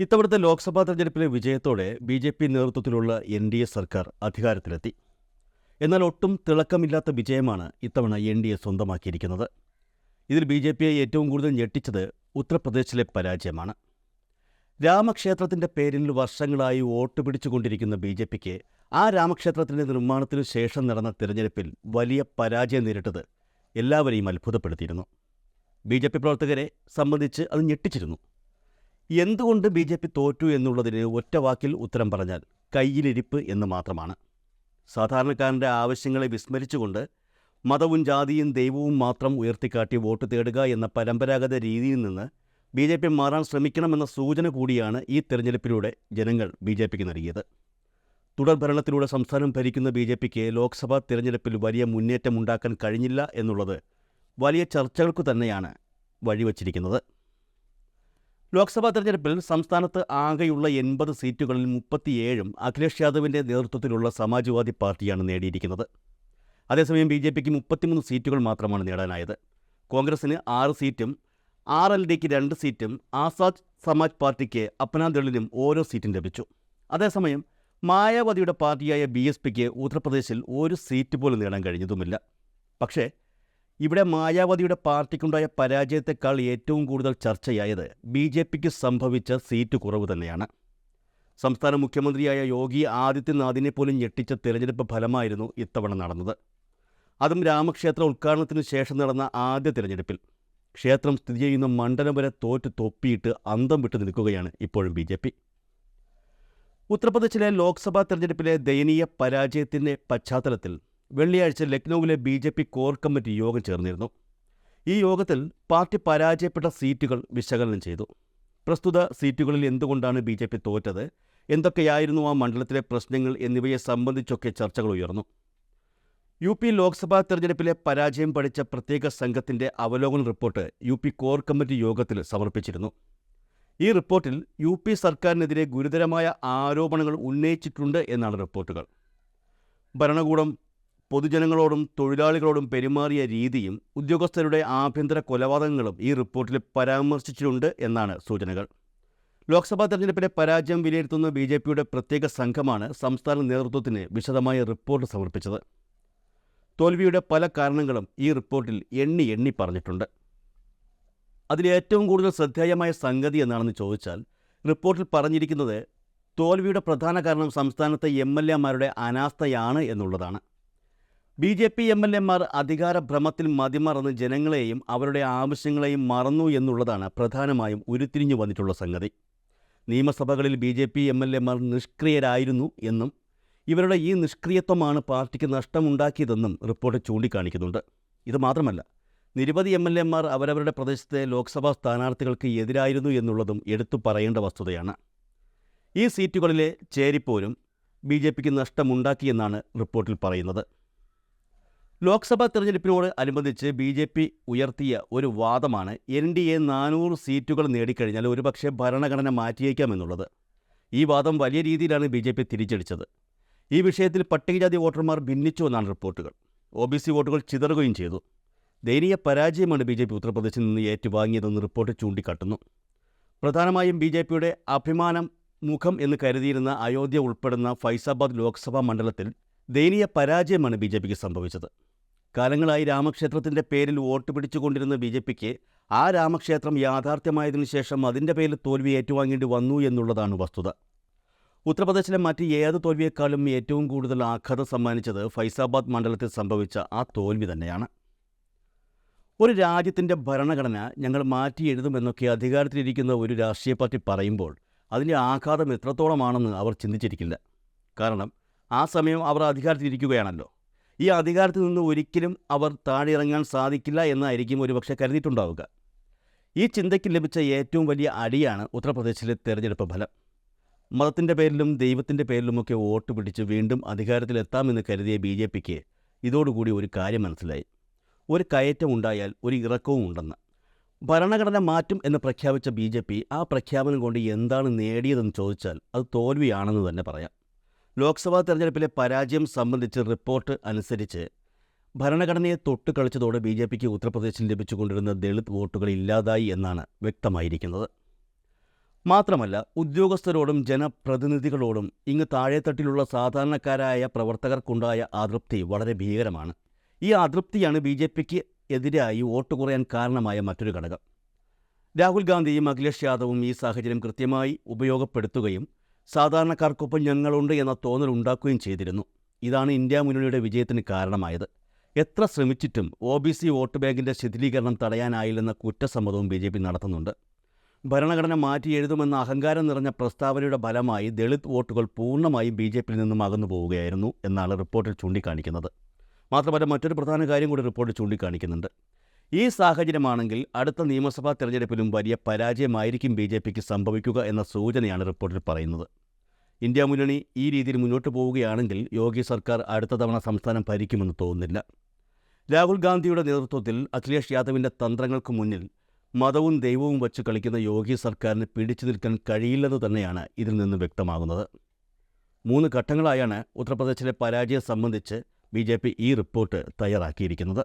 ഇത്തവണത്തെ ലോക്സഭാ തെരഞ്ഞെടുപ്പിലെ വിജയത്തോടെ ബി ജെ പി നേതൃത്വത്തിലുള്ള എൻ ഡി എ സർക്കാർ അധികാരത്തിലെത്തി. എന്നാൽ ഒട്ടും തിളക്കമില്ലാത്ത വിജയമാണ് ഇത്തവണ എൻ ഡി എ സ്വന്തമാക്കിയിരിക്കുന്നത്. ഇതിൽ ബി ജെ പിയെ ഏറ്റവും കൂടുതൽ ഞെട്ടിച്ചത് ഉത്തർപ്രദേശിലെ പരാജയമാണ്. രാമക്ഷേത്രത്തിന്റെ പേരിൽ വർഷങ്ങളായി വോട്ട് പിടിച്ചുകൊണ്ടിരിക്കുന്ന ബി ജെ പിക്ക് ആ രാമക്ഷേത്രത്തിന്റെ നിർമ്മാണത്തിനു ശേഷം നടന്ന തിരഞ്ഞെടുപ്പിൽ വലിയ പരാജയം നേരിട്ടത് എല്ലാവരെയും അത്ഭുതപ്പെടുത്തിയിരുന്നു. ബി ജെ പി പ്രവർത്തകരെ സംബന്ധിച്ച് അത് ഞെട്ടിച്ചിരുന്നു. എന്തുകൊണ്ട് ബി ജെ പി തോറ്റു എന്നുള്ളതിന് ഒറ്റ വാക്കിൽ ഉത്തരം പറഞ്ഞാൽ കയ്യിലിരിപ്പ് എന്ന് മാത്രമാണ്. സാധാരണക്കാരന്റെ ആവശ്യങ്ങളെ വിസ്മരിച്ചുകൊണ്ട് മതവും ജാതിയും ദൈവവും മാത്രം ഉയർത്തിക്കാട്ടി വോട്ട് തേടുക എന്ന പരമ്പരാഗത രീതിയിൽ നിന്ന് ബി ജെ പി മാറാൻ ശ്രമിക്കണമെന്ന സൂചന കൂടിയാണ് ഈ തെരഞ്ഞെടുപ്പിലൂടെ ജനങ്ങൾ ബി ജെ പിക്ക് നൽകിയത്. തുടർ ഭരണത്തിലൂടെ സംസ്ഥാനം ഭരിക്കുന്ന ബി ജെ പിക്ക് ലോക്സഭാ തിരഞ്ഞെടുപ്പിൽ വലിയ മുന്നേറ്റമുണ്ടാക്കാൻ കഴിഞ്ഞില്ല എന്നുള്ളത് വലിയ ചർച്ചകൾക്കു തന്നെയാണ് വഴിവച്ചിരിക്കുന്നത്. ലോക്സഭാ തെരഞ്ഞെടുപ്പിൽ സംസ്ഥാനത്ത് ആകെയുള്ള എൺപത് സീറ്റുകളിൽ മുപ്പത്തിയേഴും അഖിലേഷ് യാദവിന്റെ നേതൃത്വത്തിലുള്ള സമാജ്വാദി പാർട്ടിയാണ് നേടിയിരിക്കുന്നത്. അതേസമയം ബി ജെ പിക്ക് മുപ്പത്തിമൂന്ന് സീറ്റുകൾ മാത്രമാണ് നേടാനായത്. കോൺഗ്രസിന് ആറ് സീറ്റും ആർ എൽ ഡിക്ക് രണ്ട് സീറ്റും ആസാദ് സമാജ് പാർട്ടിക്ക് അപ്നാദളിനും ഓരോ സീറ്റും ലഭിച്ചു. അതേസമയം മായാവതിയുടെ പാർട്ടിയായ ബി എസ് പിക്ക് ഉത്തർപ്രദേശിൽ ഒരു സീറ്റ് പോലും നേടാൻ കഴിഞ്ഞതുമില്ല. പക്ഷേ ഇവിടെ മായാവതിയുടെ പാർട്ടിക്കുണ്ടായ പരാജയത്തെക്കാൾ ഏറ്റവും കൂടുതൽ ചർച്ചയായത് ബി ജെ പിക്ക് സംഭവിച്ച സീറ്റ് കുറവ് തന്നെയാണ്. സംസ്ഥാന മുഖ്യമന്ത്രിയായ യോഗി ആദിത്യനാഥിനെ പോലും ഞെട്ടിച്ച തെരഞ്ഞെടുപ്പ് ഫലമായിരുന്നു ഇത്തവണ നടന്നത്. അതും രാമക്ഷേത്ര ഉദ്ഘാടനത്തിന് ശേഷം നടന്ന ആദ്യ തിരഞ്ഞെടുപ്പിൽ. ക്ഷേത്രം സ്ഥിതി ചെയ്യുന്ന മണ്ഡലം വരെ തോറ്റ് തൊപ്പിയിട്ട് അന്തം വിട്ടു നിൽക്കുകയാണ് ഇപ്പോഴും ബി ജെ പി. ഉത്തർപ്രദേശിലെ ലോക്സഭാ തെരഞ്ഞെടുപ്പിലെ ദയനീയ പരാജയത്തിന്റെ പശ്ചാത്തലത്തിൽ വെള്ളിയാഴ്ച ലക്നൌവിലെ B J P core committee യോഗം ചേർന്നിരുന്നു. ഈ യോഗത്തിൽ പാർട്ടി പരാജയപ്പെട്ട സീറ്റുകൾ വിശകലനം ചെയ്തു. പ്രസ്തുത സീറ്റുകളിൽ എന്തുകൊണ്ടാണ് ബി ജെ പി തോറ്റത്? എന്തൊക്കെയായിരുന്നു ആ മണ്ഡലത്തിലെ പ്രശ്നങ്ങൾ എന്നിവയെ സംബന്ധിച്ചൊക്കെ ചർച്ചകൾ ഉയർന്നു. യു പി ലോക്സഭാ തെരഞ്ഞെടുപ്പിലെ പരാജയം പഠിച്ച പ്രത്യേക സംഘത്തിന്റെ അവലോകന report U P core committee യോഗത്തിൽ സമർപ്പിച്ചിരുന്നു. ഈ റിപ്പോർട്ടിൽ യു പി സർക്കാരിനെതിരെ ഗുരുതരമായ ആരോപണങ്ങൾ ഉന്നയിച്ചിട്ടുണ്ട് എന്നാണ് റിപ്പോർട്ടുകൾ. ഭരണകൂടം പൊതുജനങ്ങളോടും തൊഴിലാളികളോടും പെരുമാറിയ രീതിയും ഉദ്യോഗസ്ഥരുടെ ആഭ്യന്തര കൊലപാതകങ്ങളും ഈ റിപ്പോർട്ടിൽ പരാമർശിച്ചിട്ടുണ്ട് എന്നാണ് സൂചനകൾ. ലോക്സഭാ തെരഞ്ഞെടുപ്പിലെ പരാജയം വിലയിരുത്തുന്ന ബി ജെ പിയുടെ പ്രത്യേക സംഘമാണ് സംസ്ഥാന നേതൃത്വത്തിന് വിശദമായ റിപ്പോർട്ട് സമർപ്പിച്ചത്. തോൽവിയുടെ പല കാരണങ്ങളും ഈ റിപ്പോർട്ടിൽ എണ്ണി എണ്ണി പറഞ്ഞിട്ടുണ്ട്. അതിലേറ്റവും കൂടുതൽ ശ്രദ്ധേയമായ സംഗതി എന്നാണെന്ന് ചോദിച്ചാൽ റിപ്പോർട്ടിൽ പറഞ്ഞിരിക്കുന്നത് തോൽവിയുടെ പ്രധാന കാരണം സംസ്ഥാനത്തെ എം എൽ എമാരുടെ അനാസ്ഥയാണ് എന്നുള്ളതാണ്. B J P M L എമാർ അധികാരഭ്രമത്തിൽ മതിമറന്ന് ജനങ്ങളെയും അവരുടെ ആവശ്യങ്ങളെയും മറന്നു എന്നുള്ളതാണ് പ്രധാനമായും ഉരുത്തിരിഞ്ഞു വന്നിട്ടുള്ള സംഗതി. നിയമസഭകളിൽ B J P M L എമാർ നിഷ്ക്രിയരായിരുന്നു എന്നും ഇവരുടെ ഈ നിഷ്ക്രിയത്വമാണ് പാർട്ടിക്ക് നഷ്ടമുണ്ടാക്കിയതെന്നും റിപ്പോർട്ട് ചൂണ്ടിക്കാണിക്കുന്നുണ്ട്. ഇത് മാത്രമല്ല നിരവധി എം എൽ എമാർ അവരവരുടെ പ്രദേശത്തെ ലോക്സഭാ സ്ഥാനാർത്ഥികൾക്ക് എതിരായിരുന്നു എന്നുള്ളതും എടുത്തു പറയേണ്ട വസ്തുതയാണ്. ഈ സീറ്റുകളിലെ ചേരിപ്പോരും ബി ജെ പിക്ക് നഷ്ടമുണ്ടാക്കിയെന്നാണ് റിപ്പോർട്ടിൽ പറയുന്നത്. ലോക്സഭാ തെരഞ്ഞെടുപ്പിനോട് അനുബന്ധിച്ച് ബി ജെ പി ഉയർത്തിയ ഒരു വാദമാണ് എൻ ഡി എ നാനൂറ് സീറ്റുകൾ നേടിക്കഴിഞ്ഞാൽ ഒരുപക്ഷെ ഭരണഘടന മാറ്റിയേക്കാമെന്നുള്ളത്. ഈ വാദം വലിയ രീതിയിലാണ് ബി ജെ പി തിരിച്ചടിച്ചത്. ഈ വിഷയത്തിൽ പട്ടികജാതി വോട്ടർമാർ ഭിന്നിച്ചു എന്നാണ് റിപ്പോർട്ടുകൾ. ഒ ബി സി വോട്ടുകൾ ചിതറുകയും ചെയ്തു. ദയനീയ പരാജയമാണ് ബി ജെ പി ഉത്തർപ്രദേശിൽ നിന്ന് ഏറ്റുവാങ്ങിയതെന്ന് റിപ്പോർട്ട് ചൂണ്ടിക്കാട്ടുന്നു. പ്രധാനമായും ബി ജെ പിയുടെ അഭിമാനം മുഖം എന്ന് കരുതിയിരുന്ന അയോധ്യ ഉൾപ്പെടുന്ന ഫൈസാബാദ് ലോക്സഭാ മണ്ഡലത്തിൽ ദയനീയ പരാജയമാണ് ബി ജെ പിക്ക് സംഭവിച്ചത്. കാലങ്ങളായി രാമക്ഷേത്രത്തിന്റെ പേരിൽ വോട്ട് പിടിച്ചുകൊണ്ടിരുന്ന ബി ജെ പിക്ക് ആ രാമക്ഷേത്രം യാഥാർത്ഥ്യമായതിനു ശേഷം അതിന്റെ പേരിൽ തോൽവി ഏറ്റുവാങ്ങേണ്ടി വന്നു എന്നുള്ളതാണ് വസ്തുത. ഉത്തർപ്രദേശിലെ മറ്റ് ഏത് തോൽവിയേക്കാളും ഏറ്റവും കൂടുതൽ ആഘാതം സമ്മാനിച്ചത് ഫൈസാബാദ് മണ്ഡലത്തിൽ സംഭവിച്ച ആ തോൽവി തന്നെയാണ്. ഒരു രാജ്യത്തിന്റെ ഭരണഘടന ഞങ്ങൾ മാറ്റി എഴുതുമെന്നൊക്കെ അധികാരത്തിലിരിക്കുന്ന ഒരു രാഷ്ട്രീയ പാർട്ടി പറയുമ്പോൾ അതിന്റെ ആഘാതം എത്രത്തോളമാണെന്ന് അവർ ചിന്തിച്ചിരിക്കില്ല. കാരണം ആ സമയം അവർ അധികാരത്തിലിരിക്കുകയാണല്ലോ. ഈ അധികാരത്തിൽ നിന്ന് ഒരിക്കലും അവർ താഴെയിറങ്ങാൻ സാധിക്കില്ല എന്നായിരിക്കും ഒരുപക്ഷെ കരുതിയിട്ടുണ്ടാവുക. ഈ ചിന്തയ്ക്ക് ലഭിച്ച ഏറ്റവും വലിയ അടിയാണ് ഉത്തർപ്രദേശിലെ തെരഞ്ഞെടുപ്പ് ഫലം. മതത്തിന്റെ പേരിലും ദൈവത്തിന്റെ പേരിലുമൊക്കെ വോട്ട് പിടിച്ച് വീണ്ടും അധികാരത്തിലെത്താമെന്ന് കരുതിയ ബി ജെ പിക്ക് ഇതോടുകൂടി ഒരു കാര്യം മനസ്സിലായി. ഒരു കയറ്റം ഉണ്ടായാൽ ഒരു ഇറക്കവും ഉണ്ടെന്ന്. ഭരണഘടന മാറ്റും എന്ന് പ്രഖ്യാപിച്ച ബി ജെ പി ആ പ്രഖ്യാപനം കൊണ്ട് എന്താണ് നേടിയതെന്ന് ചോദിച്ചാൽ അത് തോൽവിയാണെന്ന് തന്നെ പറയാം. ലോക്സഭാ തെരഞ്ഞെടുപ്പിലെ പരാജയം സംബന്ധിച്ച് റിപ്പോർട്ട് അനുസരിച്ച് ഭരണഘടനയെ തൊട്ട് കളിച്ചതോടെ ബി ജെ പിക്ക് ഉത്തർപ്രദേശിൽ ലഭിച്ചുകൊണ്ടിരുന്ന ദളിത് വോട്ടുകൾ ഇല്ലാതായി എന്നാണ് വ്യക്തമായിരിക്കുന്നത്. മാത്രമല്ല ഉദ്യോഗസ്ഥരോടും ജനപ്രതിനിധികളോടും ഇങ്ങ് താഴെത്തട്ടിലുള്ള സാധാരണക്കാരായ പ്രവർത്തകർക്കുണ്ടായ അതൃപ്തി വളരെ ഭീകരമാണ്. ഈ അതൃപ്തിയാണ് ബി ജെ പിക്ക് എതിരായി വോട്ട് കുറയാൻ കാരണമായ മറ്റൊരു ഘടകം. രാഹുൽ ഗാന്ധിയും അഖിലേഷ് യാദവും ഈ സാഹചര്യം കൃത്യമായി ഉപയോഗപ്പെടുത്തുകയും സാധാരണക്കാർക്കൊപ്പം ഞങ്ങളുണ്ട് എന്ന തോന്നൽ ഉണ്ടാക്കുകയും ചെയ്തിരുന്നു. ഇതാണ് ഇന്ത്യ മുന്നണിയുടെ വിജയത്തിന് കാരണമായത്. എത്ര ശ്രമിച്ചിട്ടും ഒ ബി സി വോട്ട് ബാങ്കിന്റെ ശിഥിലീകരണം തടയാനായില്ലെന്ന കുറ്റസമ്മതവും ബി ജെ പി നടത്തുന്നുണ്ട്. ഭരണഘടന മാറ്റി എഴുതുമെന്ന അഹങ്കാരം നിറഞ്ഞ പ്രസ്താവനയുടെ ഫലമായി ദളിത് വോട്ടുകൾ പൂർണമായും ബി ജെ പിയിൽ നിന്നും അകന്നു പോവുകയായിരുന്നു എന്നാണ് റിപ്പോർട്ടിൽ ചൂണ്ടിക്കാണിക്കുന്നത്. മാത്രമല്ല മറ്റൊരു പ്രധാന കാര്യം കൂടി റിപ്പോർട്ടിൽ ചൂണ്ടിക്കാണിക്കുന്നുണ്ട്. ഈ സാഹചര്യമാണെങ്കിൽ അടുത്ത നിയമസഭാ തെരഞ്ഞെടുപ്പിലും വലിയ പരാജയമായിരിക്കും ബി ജെ പിക്ക് സംഭവിക്കുക എന്ന സൂചനയാണ് റിപ്പോർട്ടിൽ പറയുന്നത്. ഇന്ത്യ മുന്നണി ഈ രീതിയിൽ മുന്നോട്ട് പോവുകയാണെങ്കിൽ യോഗി സർക്കാർ അടുത്ത തവണ സംസ്ഥാനം ഭരിക്കുമെന്ന് തോന്നുന്നില്ല. രാഹുൽ ഗാന്ധിയുടെ നേതൃത്വത്തിൽ അഖിലേഷ് യാദവിന്റെ തന്ത്രങ്ങൾക്ക് മുന്നിൽ മതവും ദൈവവും വച്ച് കളിക്കുന്ന യോഗി സർക്കാരിന് പിടിച്ചു നിൽക്കാൻ കഴിയില്ലെന്ന് തന്നെയാണ് ഇതിൽ നിന്ന് വ്യക്തമാകുന്നത്. മൂന്ന് ഘട്ടങ്ങളായാണ് ഉത്തർപ്രദേശിലെ പരാജയം സംബന്ധിച്ച് ബി ഈ റിപ്പോർട്ട് തയ്യാറാക്കിയിരിക്കുന്നത്.